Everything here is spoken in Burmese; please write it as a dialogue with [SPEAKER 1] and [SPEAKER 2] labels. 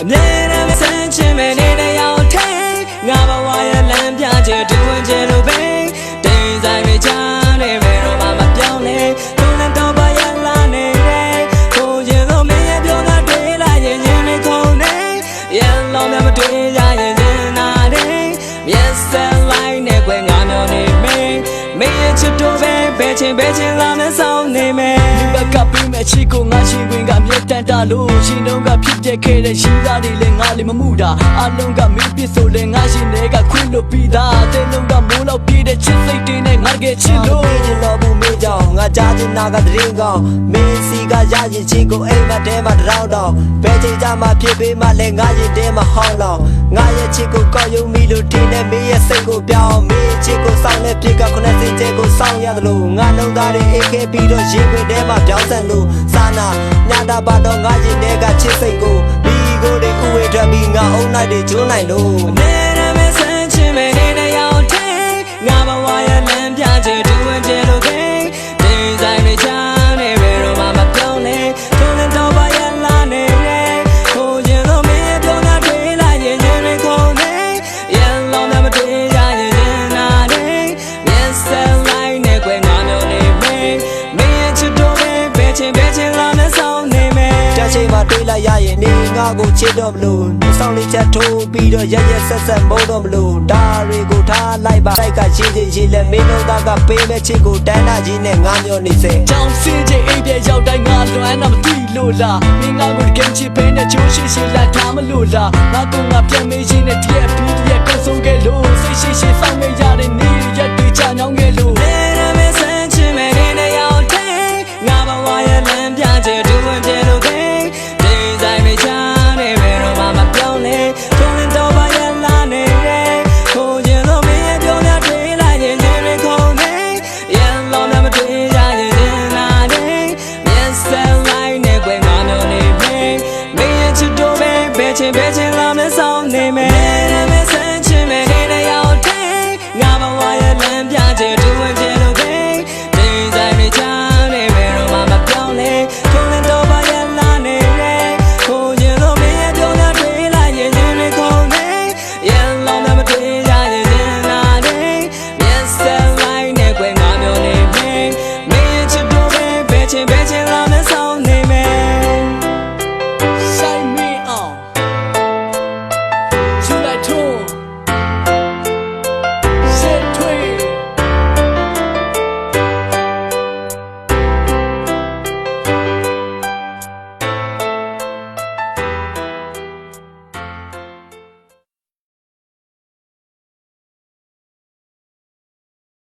[SPEAKER 1] အမြဲတမ်းဆန်းချင်မဲ့နေတဲ့ရောက်ထဲငါဘဝရဲ့လမ်းပြချင်တူဝင်ချင်လို့ပဲတိမ်ဆိုင်မချနေမဲ့တော့မှမပြောင်းလဲသူနဲ့တော့ပါရလာနေတယ်ကိုရင်တော့မင်းရဲ့ပြောတာတွေ့လိုက်ရင်ရင်လေးခုန်နေရလုံးများမတွေ့ရရင်ရင်နာတယ်မျက်စက်လိုက်နဲ့ကွယ်ငါမျောနေမင်း မင်းရဲ့ချစ်တော့ပဲဘယ်ချင်းဘယ်ချင်းလာမဆောင်နေမယ်
[SPEAKER 2] ဒီဘက်ကပေးမဲ့ချီကိုငါရှင်ဝင်ကမြတ်တန်တာလို့ရှင်တော့ကဖြစ်တဲ့ခဲ့တဲ့ရှင်သားတွေလည်းငါလည်းမမှုတာအလုံးကမင်းပစ်ဆိုလည်းငါရှင်တွေကခွင့်လို့ပြီးသားတဲ့လုံးကမိုးလောက်ပြည့်တဲ့ချစ်စိတ်တွေနဲ့ငါတကယ်ချစ်လို့
[SPEAKER 3] မေးချင်တော့ဘူးမေးကြောင်ငါကြားချင်တာကတရင်ကောင်းမင်းစီကရရင်ချီကိုအိမ်မတဲမှာတရောင်းတော့ဘယ်ချိန်ကြမှာဖြစ်ပေးမှလဲငါရင်တဲမှာဟောင်းလောင်ငါရဲ့ချစ်ကိုကောက်ယုံမိလို့ထင်းနေမင်းရဲ့စိတ်ကိုပြောင်းမင်းချစ်ကိုစောင်းတဲ့ပြစ်ကခုနစ်စိတ် ချဲကိုစောင်းရတယ်လို့ငါလုံးသားတွေအိတ်ခဲပြီးတော့ရင်ခွင်ထဲမှာပြောင်းဆက်လို့စာနာညတာပါတော့ငါရင်ထဲကချစ်စိတ်ကိုဘီကိုတွေဥဝေထွက်ပြီးငါအုံနိုင်တွေကျွန်းနိုင်လို့
[SPEAKER 1] ဆောင်နေမယ်တချိန်မှာတွေးလိုက်ရ
[SPEAKER 3] ရင်နေငါကိုချစ်တော့မလို့ဒီဆောင်လေးချက်ထိုးပြီးတော့ရရက်ဆက်ဆက်မုန်းတော့မလို့ဒါတွေကိုထားလိုက်ပါလိုက်ကရှင်းချင်းရှင်းလဲမင်းတို့သားကပေးမဲ့ချစ်ကိုတန်းတာကြီးနဲ့ငါမျောနေစေ
[SPEAKER 2] ကြောင်စင်းချင်းအိမ်ပြရောက်တိုင်းငါလွမ်းတာမသိလို့လားမင်းငါကိုတကယ်ချစ်ပေးနဲ့ချိုးရှိရှိလာထားမလို့လားငါကငါပြန်မေးချင်းနဲ့တည့်ပြီးရဲ့ကုန်းဆုံးခဲ့လို့စိတ်ရှိရှိစောင့်နေရ
[SPEAKER 1] ဝရဲ့လမ်းပြချင်တူဝင်ချင်လို့ပဲတင်ဆိုင်မချနေဘယ်တော့မှမပြောင်းလဲထုံးရင်တော့ပါရလာနေတယ်ကိုရင်တော့မင်းရဲ့ပြောတာတွေ့လိုက်ရင်ရင်လေးခုန်နေရလုံးနဲ့မတွေ့ရရင်ရင်နာတယ်မျက်စက်လိုက်နဲ့ကွယ်ငါမျိုးနေပဲမင်းရဲ့ချစ်တော့ပဲဘယ်ချင်းဘယ်ချင်းလာမဆောင်နေမယ်